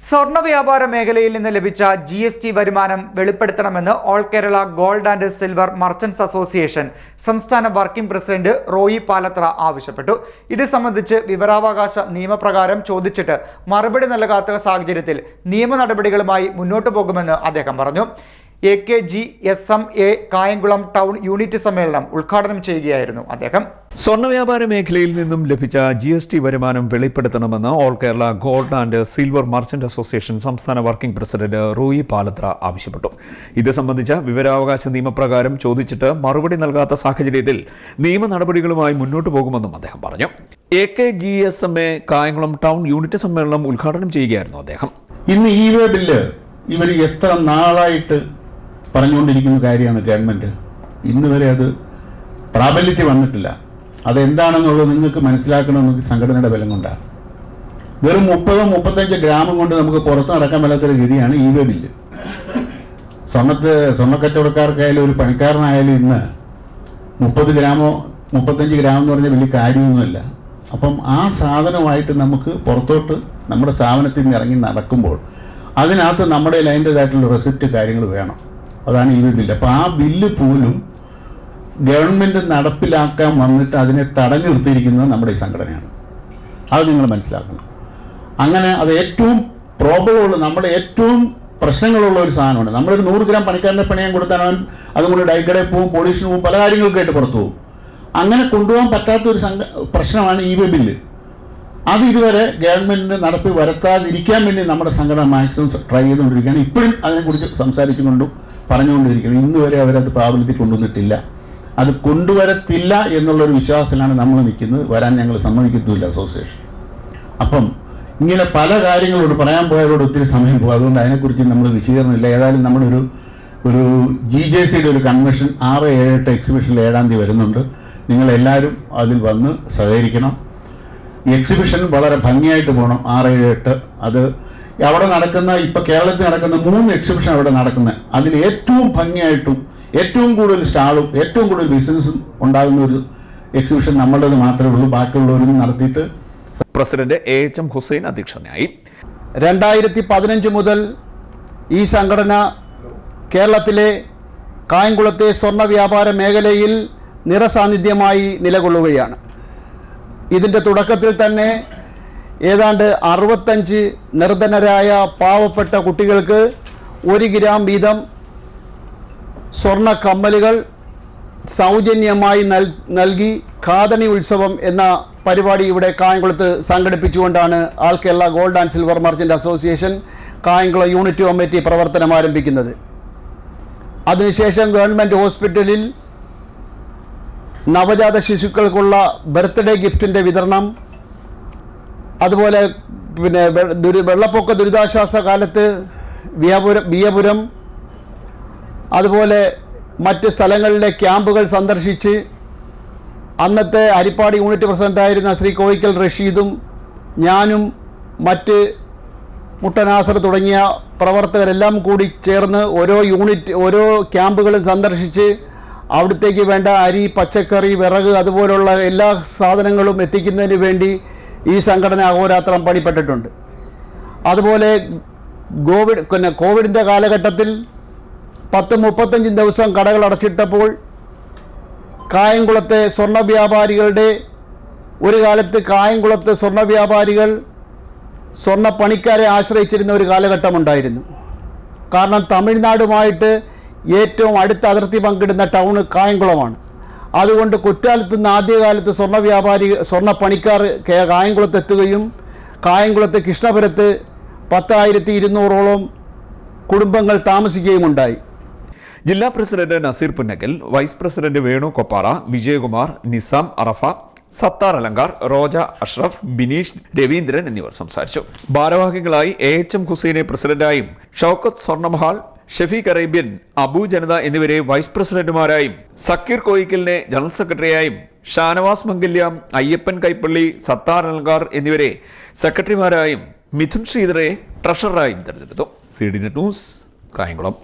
സ്വർണ വ്യാപാര മേഖലയിൽ നിന്ന് ലഭിച്ച ജി എസ് ടി വരുമാനം വെളിപ്പെടുത്തണമെന്ന് all Kerala gold and silver merchants association സംസ്ഥാന വർക്കിംഗ് പ്രസിഡന്റ് റോയി പാലത്ര ആവശ്യപ്പെട്ടു. ഇത് സംബന്ധിച്ച് വിവരാവകാശ നിയമപ്രകാരം ചോദിച്ചിട്ട് മറുപടി നൽകാത്ത സാഹചര്യത്തിൽ നിയമ നടപടികളുമായി മുന്നോട്ടു പോകുമെന്ന് അദ്ദേഹം പറഞ്ഞു. A K G S M A Kayamkulam town unit സമ്മേളനം ഉദ്ഘാടനം ചെയ്യുകയായിരുന്നു അദ്ദേഹം. സ്വർണ വ്യാപാര മേഖലയിൽ നിന്നും ലഭിച്ച ജി എസ് ടി വരുമാനം വെളിപ്പെടുത്തണമെന്ന് all Kerala gold and silver merchant association സംസ്ഥാന വർക്കിംഗ് പ്രസിഡന്റ് റൂയി പാലത്ര ആവശ്യപ്പെട്ടു. ഇത് സംബന്ധിച്ച വിവരാവകാശ നിയമപ്രകാരം ചോദിച്ചിട്ട് മറുപടി നൽകാത്ത സാഹചര്യത്തിൽ നിയമ നടപടികളുമായി മുന്നോട്ടു പോകുമെന്നും അദ്ദേഹം പറഞ്ഞു. A K G S M A Kayamkulam town unit സമ്മേളനം ഉദ്ഘാടനം ചെയ്യുകയായിരുന്നു അദ്ദേഹം. ഇന്ന് ഈ വേ ബില്ല് ഇവർ എത്ര നാളായിട്ട് പറഞ്ഞുകൊണ്ടിരിക്കുന്ന കാര്യമാണ് ഗവൺമെന്റ്. ഇന്ന് വരെ അത് പ്രാബല്യത്തിൽ വന്നിട്ടില്ല. അതെന്താണെന്നുള്ളത് നിങ്ങൾക്ക് മനസ്സിലാക്കണമെന്ന് സംഘടനയുടെ ബലം കൊണ്ടാണ്. വെറും മുപ്പതോ മുപ്പത്തഞ്ച് ഗ്രാമം കൊണ്ട് നമുക്ക് പുറത്ത് നടക്കാൻ മേലാത്തൊരു ഗതിയാണ് ഈ വേ ബില്ല് സ്വർണത്ത് സ്വർണക്കച്ചവടക്കാർക്കായാലും ഒരു പണിക്കാരനായാലും ഇന്ന് മുപ്പത് ഗ്രാമോ മുപ്പത്തഞ്ച് ഗ്രാം എന്ന് പറഞ്ഞാൽ വലിയ കാര്യമൊന്നുമില്ല. അപ്പം ആ സാധനമായിട്ട് നമുക്ക് പുറത്തോട്ട് നമ്മുടെ സ്ഥാപനത്തിൽ നിന്ന് ഇറങ്ങി നടക്കുമ്പോൾ അതിനകത്ത് നമ്മുടെ അതിന്റെതായിട്ടുള്ള റെസിപ്റ്റ് കാര്യങ്ങൾ വേണം. അതാണ് ഈ ബില്ല് അപ്പോൾ ആ ബില്ല് പോലും ഗവൺമെന്റ് നടപ്പിലാക്കാൻ വന്നിട്ട് അതിനെ തടഞ്ഞു നിർത്തിയിരിക്കുന്നത് നമ്മുടെ ഈ സംഘടനയാണ്. അത് നിങ്ങൾ മനസ്സിലാക്കണം. അങ്ങനെ അത് ഏറ്റവും പ്രോബ്ലമുള്ള നമ്മുടെ ഏറ്റവും പ്രശ്നങ്ങളുള്ള ഒരു സാധനമാണ്. നമ്മളൊരു നൂറ് ഗ്രാം പണിക്കാരന്റെ പണിയാൻ കൊടുത്താൽ അവൻ അതുകൊണ്ട് ഡൈക്കടയിൽ പോവും പോലീസിന് പോവും പല കാര്യങ്ങൾക്കായിട്ട് പുറത്തു പോകും അങ്ങനെ കൊണ്ടുപോകാൻ പറ്റാത്ത ഒരു സംഘ പ്രശ്നമാണ് ഈ വേ ബില്ല് അത് ഇതുവരെ ഗവൺമെന്റ് നടപ്പിൽ വരുത്താതിരിക്കാൻ വേണ്ടി നമ്മുടെ സംഘടന മാക്സിമം ട്രൈ ചെയ്തുകൊണ്ടിരിക്കുകയാണ്. ഇപ്പോഴും അതിനെക്കുറിച്ച് സംസാരിച്ചുകൊണ്ടും പറഞ്ഞുകൊണ്ടിരിക്കുകയാണ്. ഇന്നുവരെ അവരത് പ്രാബല്യത്തിൽ കൊണ്ടുവന്നിട്ടില്ല. അത് കൊണ്ടുവരത്തില്ല എന്നുള്ളൊരു വിശ്വാസത്തിലാണ് നമ്മൾ നിൽക്കുന്നത്. വരാൻ ഞങ്ങൾ സമ്മതിക്കത്തുമില്ല അസോസിയേഷൻ. അപ്പം ഇങ്ങനെ പല കാര്യങ്ങളോട് പറയാൻ പോയവരോട് ഒത്തിരി സമയം പോകും. അതുകൊണ്ട് അതിനെക്കുറിച്ച് നമ്മൾ വിശദീകരണമില്ല. ഏതായാലും നമ്മുടെ ഒരു ഒരു ജി ജെ സിയുടെ ഒരു കൺവെൻഷൻ ആറ് ഏഴ് എട്ട് എക്സിബിഷനിൽ ഏഴാം തീയതി വരുന്നുണ്ട്. നിങ്ങളെല്ലാവരും അതിൽ വന്ന് സഹകരിക്കണം. എക്സിബിഷൻ വളരെ ഭംഗിയായിട്ട് പോകണം. ആറ് ഏഴ് എട്ട്. അത് അവിടെ നടക്കുന്ന ഇപ്പം കേരളത്തിൽ നടക്കുന്ന മൂന്ന് എക്സിബിഷൻ അവിടെ നടക്കുന്നത്. അതിൽ ഏറ്റവും ഭംഗിയായിട്ടും ഏറ്റവും കൂടുതൽ സ്റ്റാളും ഏറ്റവും കൂടുതൽ ബിസിനസ്സും ഉണ്ടാകുന്ന ഒരു എക്സിബിഷൻ നമ്മളത് മാത്രമേ ഉള്ളൂ. ബാക്കിയുള്ളവരും നടത്തിയിട്ട് president A H M Hussain അധ്യക്ഷനായി. രണ്ടായിരത്തി പതിനഞ്ച് മുതൽ ഈ സംഘടന കേരളത്തിലെ കായംകുളത്തെ സ്വർണ വ്യാപാര മേഖലയിൽ നിറസാന്നിധ്യമായി നിലകൊള്ളുകയാണ്. ഇതിന്റെ തുടക്കത്തിൽ തന്നെ ഏതാണ്ട് അറുപത്തഞ്ച് നിർധനരായ പാവപ്പെട്ട കുട്ടികൾക്ക് ഒരു ഗ്രാം വീതം സ്വർണ കമ്മലുകൾ സൗജന്യമായി നൽ നൽകി ഖാദണി ഉത്സവം എന്ന പരിപാടി ഇവിടെ കായംകുളത്ത് സംഘടിപ്പിച്ചുകൊണ്ടാണ് all Kerala gold and silver merchant association Kayamkulam unit committee പ്രവർത്തനം ആരംഭിക്കുന്നത്. അതിനുശേഷം ഗവൺമെന്റ് ഹോസ്പിറ്റലിൽ നവജാത ശിശുക്കൾക്കുള്ള ബർത്ത്ഡേ ഗിഫ്റ്റിന്റെ വിതരണം. അതുപോലെ പിന്നെ വെള്ളപ്പൊക്ക ദുരിതാശ്വാസ കാലത്ത് വിയപുരം വിയപുരം അതുപോലെ മറ്റ് സ്ഥലങ്ങളിലെ ക്യാമ്പുകൾ സന്ദർശിച്ച് അന്നത്തെ അരിപ്പാട് യൂണിറ്റ് പ്രസിഡന്റായിരുന്ന ശ്രീ കോയിക്കൽ റഷീദും ഞാനും മറ്റ് മുട്ടനാസർ തുടങ്ങിയ പ്രവർത്തകരെല്ലാം കൂടി ചേർന്ന് ഓരോ യൂണിറ്റ് ഓരോ ക്യാമ്പുകളും സന്ദർശിച്ച് അവിടത്തേക്ക് വേണ്ട അരി പച്ചക്കറി വിറക് അതുപോലുള്ള എല്ലാ സാധനങ്ങളും എത്തിക്കുന്നതിന് വേണ്ടി ഈ സംഘടന അഹോരാത്രം പണിപ്പെട്ടിട്ടുണ്ട്. അതുപോലെ കോവിഡ് പിന്നെ കോവിഡിന്റെ കാലഘട്ടത്തിൽ പത്ത് മുപ്പത്തഞ്ച് ദിവസം കടകൾ അടച്ചിട്ടപ്പോൾ കായംകുളത്തെ സ്വർണ വ്യാപാരികളുടെ ഒരു കാലത്ത് കായംകുളത്തെ സ്വർണ വ്യാപാരികൾ സ്വർണ പണിക്കാരെ ആശ്രയിച്ചിരുന്ന ഒരു കാലഘട്ടമുണ്ടായിരുന്നു. കാരണം തമിഴ്നാടുമായിട്ട് ഏറ്റവും അടുത്ത അതിർത്തി പങ്കിടുന്ന ടൗണ് കായംകുളമാണ്. അതുകൊണ്ട് കുറ്റാലത്ത് നിന്ന് ആദ്യകാലത്ത് സ്വർണ വ്യാപാരി സ്വർണ പണിക്കാർ കായംകുളത്ത് എത്തുകയും കായംകുളത്ത് കൃഷ്ണപുരത്ത് പത്തായിരത്തി ഇരുന്നൂറോളം കുടുംബങ്ങൾ താമസിക്കുകയും ഉണ്ടായി. ജില്ലാ president Naseer Punnakkal vice president Venu Koppara Vijayakumar Nizam Arafa Sathar Alankar Roja Ashraf Bineesh Raveendran എന്നിവർ സംസാരിച്ചു. ഭാരവാഹികളായി എ എച്ച് എം ഹുസൈനെ പ്രസിഡന്റായും ഷൌക്കത്ത് സ്വർണമഹാൽ ഷെഫീഖ് അറേബ്യൻ അബു ജനത എന്നിവരെ വൈസ് പ്രസിഡന്റുമാരായും സക്കീർ കോയിക്കലിനെ ജനറൽ സെക്രട്ടറിയായും ഷാനവാസ് മംഗല്യ അയ്യപ്പൻ കൈപ്പള്ളി സത്താർ അലങ്കാർ എന്നിവരെ സെക്രട്ടറിമാരായും മിഥുൻ ശ്രീധറെ ട്രഷററായും തെരഞ്ഞെടുത്തു. C D news Kayamkulam.